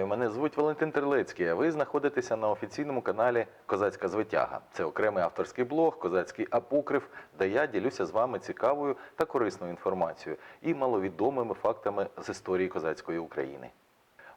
Вітаю, мене звуть Валентин Терлецький. А ви знаходитеся на офіційному каналі Козацька звитяга. Це окремий авторський блог, козацький апокриф, де я ділюся з вами цікавою та корисною інформацією і маловідомими фактами з історії козацької України.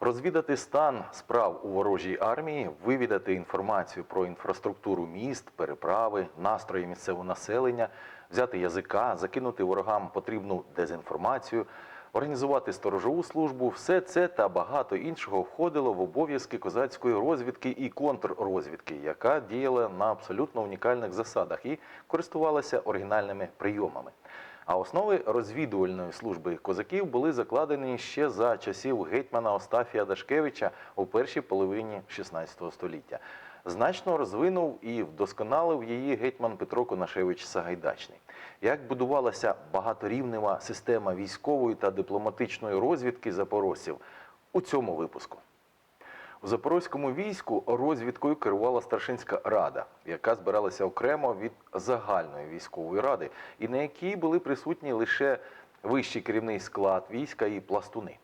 Розвідати стан справ у ворожій армії, вивідати інформацію про інфраструктуру міст, переправи, настрої місцевого населення, взяти язика, закинути ворогам потрібну дезінформацію, організувати сторожову службу все це та багато іншого входило в обов'язки козацької розвідки і контррозвідки, яка діяла на абсолютно унікальних засадах і користувалася оригінальними прийомами. А основи розвідувальної служби козаків були закладені ще за часів гетьмана Остафія Дашкевича у першій половині XVI століття. Значно розвинув і вдосконалив її гетьман Петро Конашевич Сагайдачний. Як будувалася багаторівнева система військової та дипломатичної розвідки запорожців у цьому випуску. У запорозькому війську розвідкою керувала старшинська рада, яка збиралася окремо від загальної військової ради, і на якій були присутні лише вищий керівний склад війська і пластуни.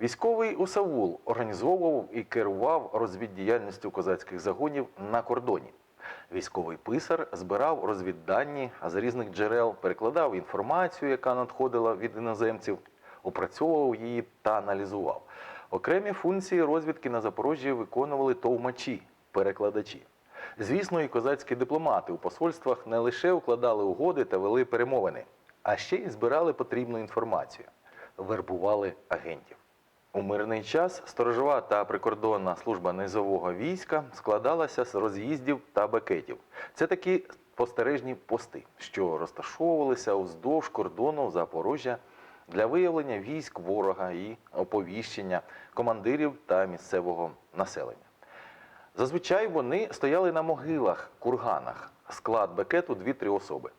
Військовий Усавул організовував і керував розвіддіяльністю козацьких загонів на кордоні. Військовий писар збирав розвіддані з різних джерел, перекладав інформацію, яка надходила від іноземців, опрацьовував її та аналізував. Окремі функції розвідки на Запоріжжі виконували товмачі, перекладачі. Звісно, і козацькі дипломати у посольствах не лише укладали угоди та вели перемовини, а ще й збирали потрібну інформацію, вербували агентів. У мирний час сторожова та прикордонна служба низового війська складалася з роз'їздів та бекетів. Це такі спостережні пости, що розташовувалися уздовж кордону Запорожжя для виявлення військ ворога і оповіщення командирів та місцевого населення. Зазвичай вони стояли на могилах, курганах, склад бекету 2-3 особи.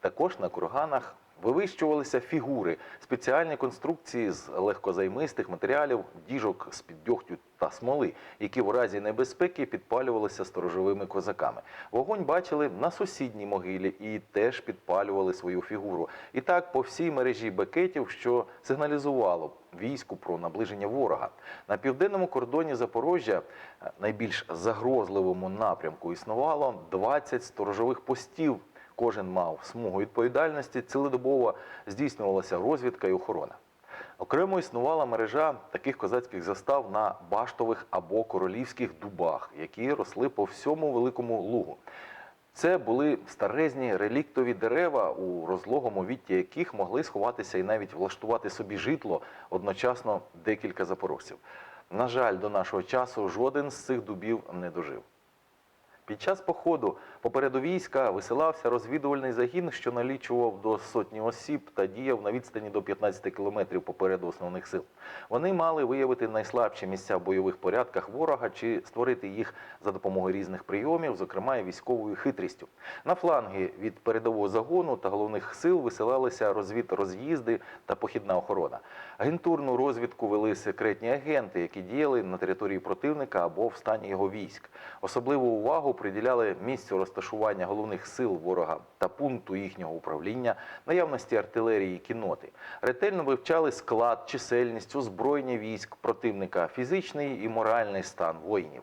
Також на курганах вивищувалися фігури, спеціальні конструкції з легкозаймистих матеріалів, діжок з-під дьогтю та смоли, які в разі небезпеки підпалювалися сторожовими козаками. Вогонь бачили на сусідній могилі і теж підпалювали свою фігуру. І так по всій мережі бекетів, що сигналізувало війську про наближення ворога. На південному кордоні Запорожжя, е, найбільш загрозливому напрямку, існувало 20 сторожових постів. Кожен мав смугу відповідальності, цілодобово здійснювалася розвідка і охорона. Окремо існувала мережа таких козацьких застав на баштових або королівських дубах, які росли по всьому великому лугу. Це були старезні реліктові дерева, у розлогому вітті яких могли сховатися і навіть влаштувати собі житло одночасно декілька запорожців. На жаль, до нашого часу жоден з цих дубів не дожив. Під час походу попереду війська висилався розвідувальний загін, що налічував до сотні осіб та діяв на відстані до 15 кілометрів попереду основних сил. Вони мали виявити найслабші місця в бойових порядках ворога чи створити їх за допомогою різних прийомів, зокрема і військовою хитрістю. На фланги від передового загону та головних сил висилалися розвідроз'їзди та похідна охорона. Агентурну розвідку вели секретні агенти, які діяли на території противника або в стані його військ. Особливу увагу приділяли місцю розташування головних сил ворога та пункту їхнього управління, наявності артилерії і кіноти. Ретельно вивчали склад, чисельність, озброєння військ противника, фізичний і моральний стан воїнів.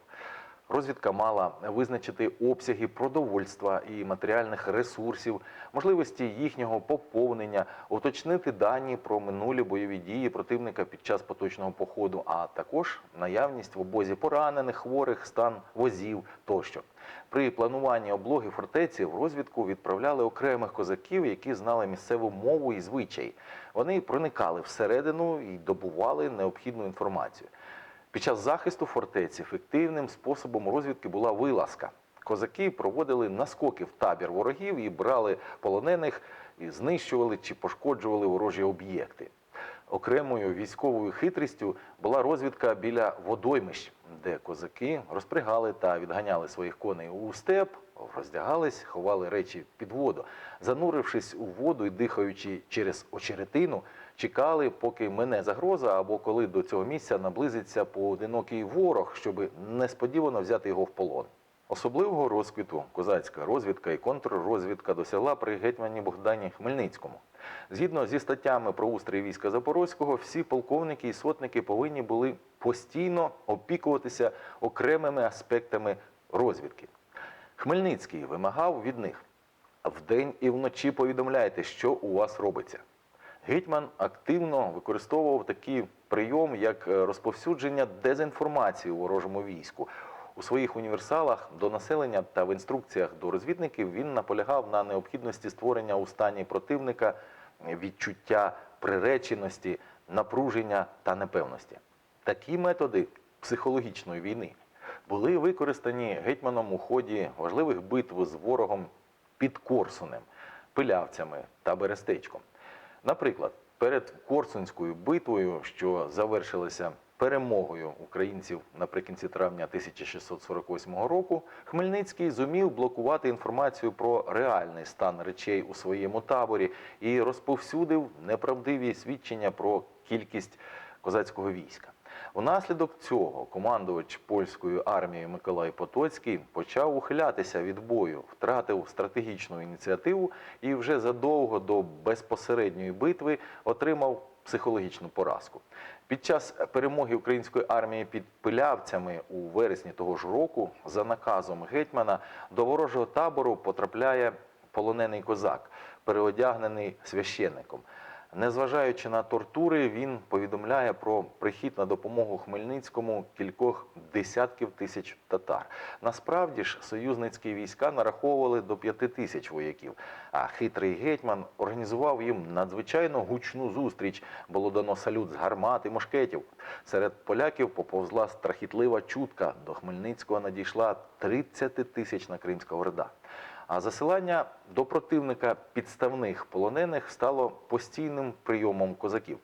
Розвідка мала визначити обсяги продовольства і матеріальних ресурсів, можливості їхнього поповнення, уточнити дані про минулі бойові дії противника під час поточного походу, а також наявність в обозі поранених, хворих, стан возів тощо. При плануванні облоги фортеці в розвідку відправляли окремих козаків, які знали місцеву мову і звичаї. Вони проникали всередину і добували необхідну інформацію. Під час захисту фортеці ефективним способом розвідки була вилазка. Козаки проводили наскоки в табір ворогів і брали полонених і знищували чи пошкоджували ворожі об'єкти. Окремою військовою хитрістю була розвідка біля водоймищ, де козаки розпрягали та відганяли своїх коней у степ, роздягались, ховали речі під воду. Занурившись у воду і дихаючи через очеретину, чекали, поки мине загроза, або коли до цього місця наблизиться поодинокий ворог, щоб несподівано взяти його в полон. Особливого розквіту козацька розвідка і контррозвідка досягла при гетьмані Богдані Хмельницькому. Згідно зі статтями про устрій війська Запорозького, всі полковники і сотники повинні були постійно опікуватися окремими аспектами розвідки. Хмельницький вимагав від них вдень і вночі повідомляйте, що у вас робиться. Гетьман активно використовував такий прийом, як е, розповсюдження дезінформації у ворожому війську. У своїх універсалах до населення та в інструкціях до розвідників він наполягав на необхідності створення у стані противника відчуття приреченості, напруження та непевності. Такі методи психологічної війни були використані гетьманом у ході важливих битв з ворогом під Корсунем, Пилявцями та Берестечком. Наприклад, перед Корсунською битвою, що завершилася перемогою українців наприкінці травня 1648 року, Хмельницький зумів блокувати інформацію про реальний стан речей у своєму таборі і розповсюдив неправдиві свідчення про кількість козацького війська. Унаслідок цього командувач польською армією Миколай Потоцький почав ухилятися від бою, втратив стратегічну ініціативу і вже задовго до безпосередньої битви отримав психологічну поразку. Під час перемоги української армії під Пилявцями у вересні того ж року, за наказом гетьмана, до ворожого табору потрапляє полонений козак, переодягнений священником. Незважаючи на тортури, він повідомляє про прихід на допомогу Хмельницькому кількох десятків тисяч татар. Насправді ж союзницькі війська нараховували до п'яти тисяч вояків. А хитрий гетьман організував їм надзвичайно гучну зустріч. Було дано салют з гармат і мушкетів. Серед поляків поповзла страхітлива чутка. До Хмельницького надійшла 30 тисячна кримська орда. А засилання до противника підставних полонених стало постійним прийомом козаків.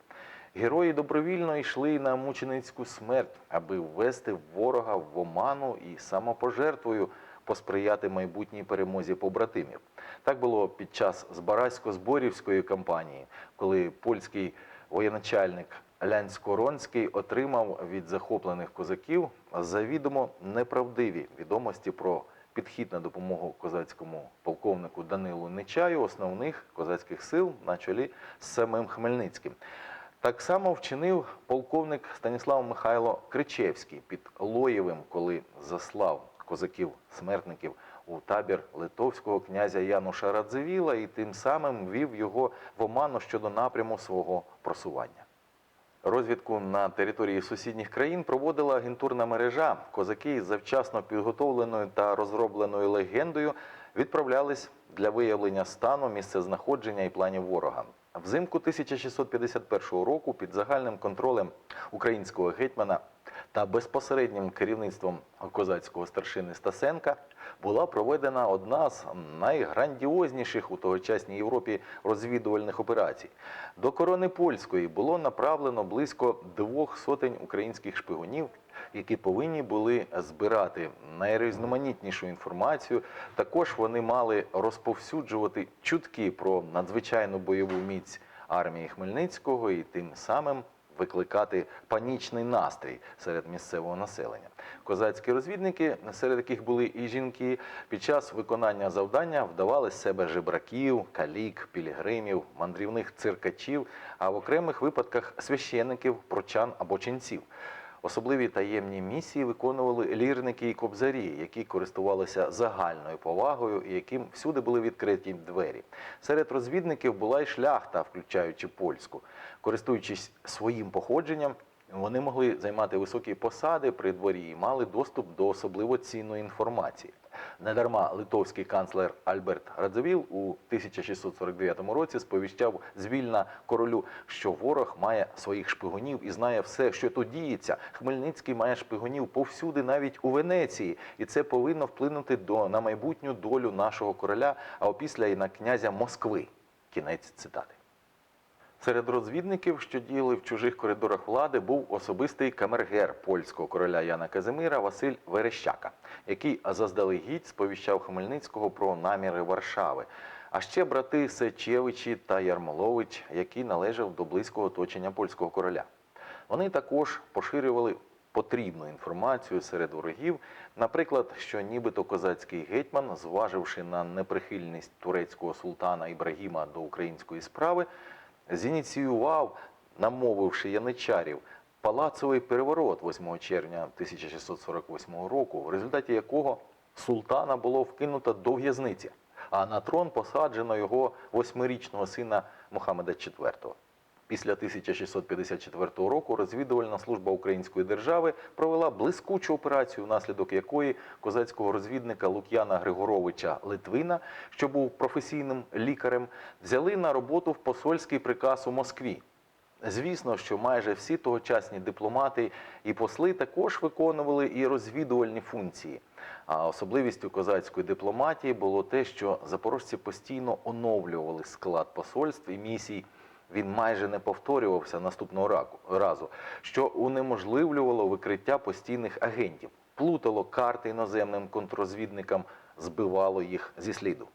Герої добровільно йшли на мученицьку смерть, аби ввести ворога в оману і самопожертвою посприяти майбутній перемозі побратимів. Так було під час Збаразько-Зборівської кампанії, коли польський воєначальник Лянсько-Ронський отримав від захоплених козаків завідомо неправдиві відомості про підхід на допомогу козацькому полковнику Данилу Нечаю основних козацьких сил на чолі з самим Хмельницьким. Так само вчинив полковник Станіслав Михайло Кричевський під Лоєвим, коли заслав козаків-смертників у табір литовського князя Януша Радзивіла і тим самим ввів його в оману щодо напряму свого просування. Розвідку на території сусідніх країн проводила агентурна мережа. Козаки із завчасно підготовленою та розробленою легендою відправлялись для виявлення стану, місцезнаходження і планів ворога. Взимку 1651 року під загальним контролем українського гетьмана та безпосереднім керівництвом козацького старшини Стасенка була проведена одна з найграндіозніших у тогочасній Європі розвідувальних операцій. До корони польської було направлено близько двох сотень українських шпигунів, які повинні були збирати найрізноманітнішу інформацію. Також вони мали розповсюджувати чутки про надзвичайну бойову міць армії Хмельницького і тим самим викликати панічний настрій серед місцевого населення. Козацькі розвідники, серед яких були і жінки, під час виконання завдання вдавали з себе жебраків, калік, пілігримів, мандрівних циркачів, а в окремих випадках священиків, прочан або ченців. Особливі таємні місії виконували лірники і кобзарі, які користувалися загальною повагою і яким всюди були відкриті двері. Серед розвідників була й шляхта, включаючи польську. Користуючись своїм походженням, вони могли займати високі посади при дворі і мали доступ до особливо цінної інформації. Недарма литовський канцлер Альберт Радзивіл у 1649 році сповіщав з Вільна королю, що ворог має своїх шпигунів і знає все, що тут діється. Хмельницький має шпигунів повсюди, навіть у Венеції, і це повинно вплинути до на майбутню долю нашого короля, а опісля і на князя Москви. Кінець цитати. Серед розвідників, що діяли в чужих коридорах влади, був особистий камергер польського короля Яна Казимира Василь Верещака, який заздалегідь сповіщав Хмельницького про наміри Варшави. А ще брати Сечевичі та Ярмолович, який належав до близького оточення польського короля. Вони також поширювали потрібну інформацію серед ворогів. Наприклад, що нібито козацький гетьман, зваживши на неприхильність турецького султана Ібрагіма до української справи, зініціював, намовивши яничарів, палацовий переворот 8 червня 1648 року, в результаті якого султана було вкинуто до в'язниці, а на трон посаджено його восьмирічного сина Мохамеда IV. Після 1654 року розвідувальна служба Української держави провела блискучу операцію, внаслідок якої козацького розвідника Лук'яна Григоровича Литвина, що був професійним лікарем, взяли на роботу в посольський приказ у Москві. Звісно, що майже всі тогочасні дипломати і посли також виконували і розвідувальні функції. А особливістю козацької дипломатії було те, що запорожці постійно оновлювали склад посольств і місій. Він майже не повторювався наступного разу, що унеможливлювало викриття постійних агентів, плутало карти іноземним контррозвідникам, збивало їх зі сліду.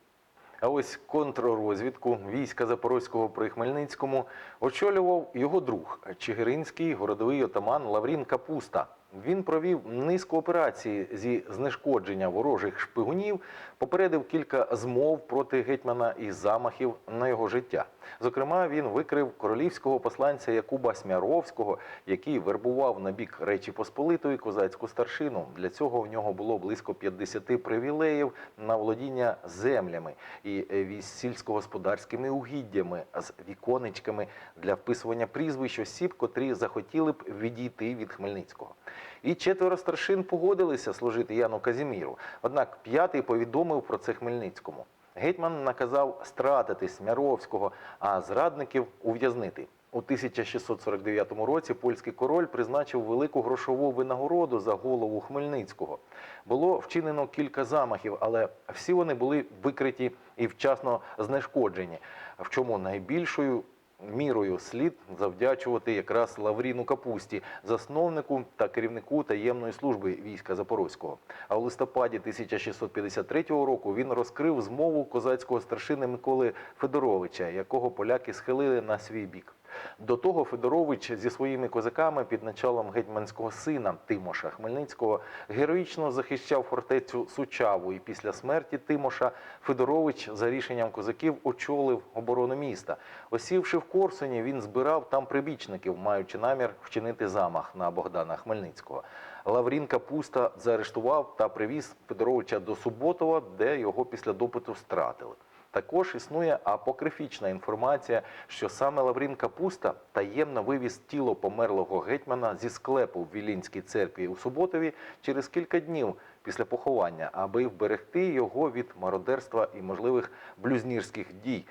А ось контррозвідку війська Запорозького при Хмельницькому очолював його друг Чигиринський городовий отаман Лаврін Капуста. Він провів низку операцій зі знешкодження ворожих шпигунів, попередив кілька змов проти гетьмана і замахів на його життя. Зокрема, він викрив королівського посланця Якуба Смяровського, який вербував на бік Речі Посполитої козацьку старшину. Для цього в нього було близько 50 привілеїв на володіння землями і сільськогосподарськими угіддями з віконечками для вписування прізвищ осіб, котрі захотіли б відійти від Хмельницького. І четверо старшин погодилися служити Яну Казіміру. Однак п'ятий повідомив про це Хмельницькому. Гетьман наказав стратити Смяровського, а зрадників ув'язнити. У 1649 році польський король призначив велику грошову винагороду за голову Хмельницького. Було вчинено кілька замахів, але всі вони були викриті і вчасно знешкоджені. В чому найбільшою мірою слід завдячувати якраз Лавріну Капусті, засновнику та керівнику таємної служби війська Запорозького. А в листопаді 1653 року він розкрив змову козацького старшини Миколи Федоровича, якого поляки схилили на свій бік. До того Федорович зі своїми козаками під началом гетьманського сина Тимоша Хмельницького героїчно захищав фортецю Сучаву. І після смерті Тимоша Федорович за рішенням козаків очолив оборону міста. Осівши в Корсуні, він збирав там прибічників, маючи намір вчинити замах на Богдана Хмельницького. Лаврін Капуста заарештував та привіз Федоровича до Суботова, де його після допиту стратили. Також існує апокрифічна інформація, що саме Лаврін Капуста таємно вивіз тіло померлого гетьмана зі склепу в Вілінській церкві у Суботові через кілька днів після поховання, аби вберегти його від мародерства і можливих блюзнірських дій,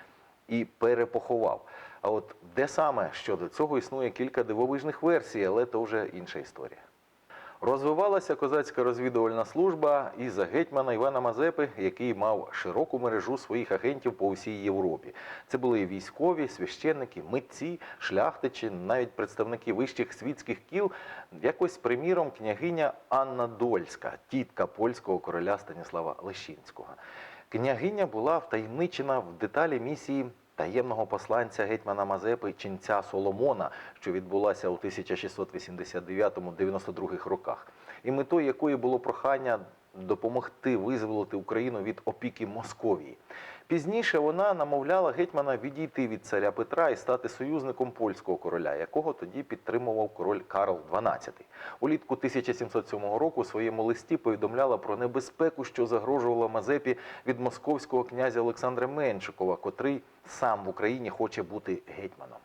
і перепоховав. А от де саме щодо цього існує кілька дивовижних версій, але то вже інша історія. Розвивалася козацька розвідувальна служба і за гетьмана Івана Мазепи, який мав широку мережу своїх агентів по усій Європі. Це були військові, священники, митці, шляхтичі, навіть представники вищих світських кіл. Якось, приміром, княгиня Анна Дольська, тітка польського короля Станіслава Лещинського. Княгиня була втаємничена в деталі місії таємного посланця гетьмана Мазепи ченця Соломона, що відбулася у 1689-92 роках, і метою якої було прохання допомогти визволити Україну від опіки Московії. Пізніше вона намовляла гетьмана відійти від царя Петра і стати союзником польського короля, якого тоді підтримував король Карл XII. Улітку 1707 року у своєму листі повідомляла про небезпеку, що загрожувала Мазепі від московського князя Олександра Меншикова, котрий сам в Україні хоче бути гетьманом.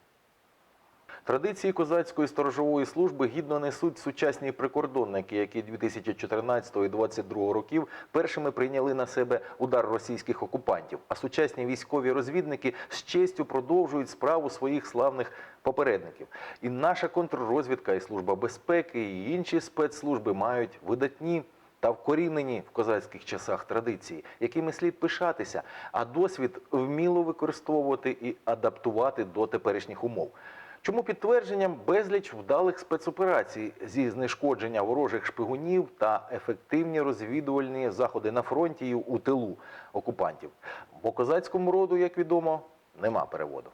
Традиції козацької сторожової служби гідно несуть сучасні прикордонники, які 2014 і 2022 років першими прийняли на себе удар російських окупантів. А сучасні військові розвідники з честю продовжують справу своїх славних попередників. І наша контррозвідка, і служба безпеки, і інші спецслужби мають видатні та вкорінені в козацьких часах традиції, якими слід пишатися, а досвід вміло використовувати і адаптувати до теперішніх умов. Чому підтвердженням безліч вдалих спецоперацій зі знешкодження ворожих шпигунів та ефективні розвідувальні заходи на фронті і у тилу окупантів? Бо козацькому роду, як відомо, нема переводу.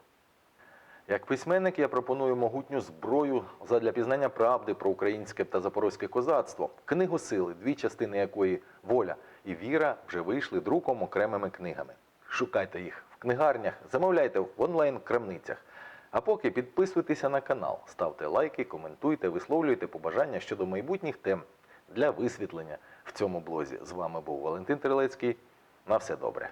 Як письменник я пропоную могутню зброю задля пізнання правди про українське та запорозьке козацтво, книгу сили, дві частини якої воля і віра вже вийшли друком окремими книгами. Шукайте їх в книгарнях, замовляйте в онлайн-крамницях. А поки підписуйтеся на канал, ставте лайки, коментуйте, висловлюйте побажання щодо майбутніх тем для висвітлення в цьому блозі. З вами був Валентин Трилецький. На все добре.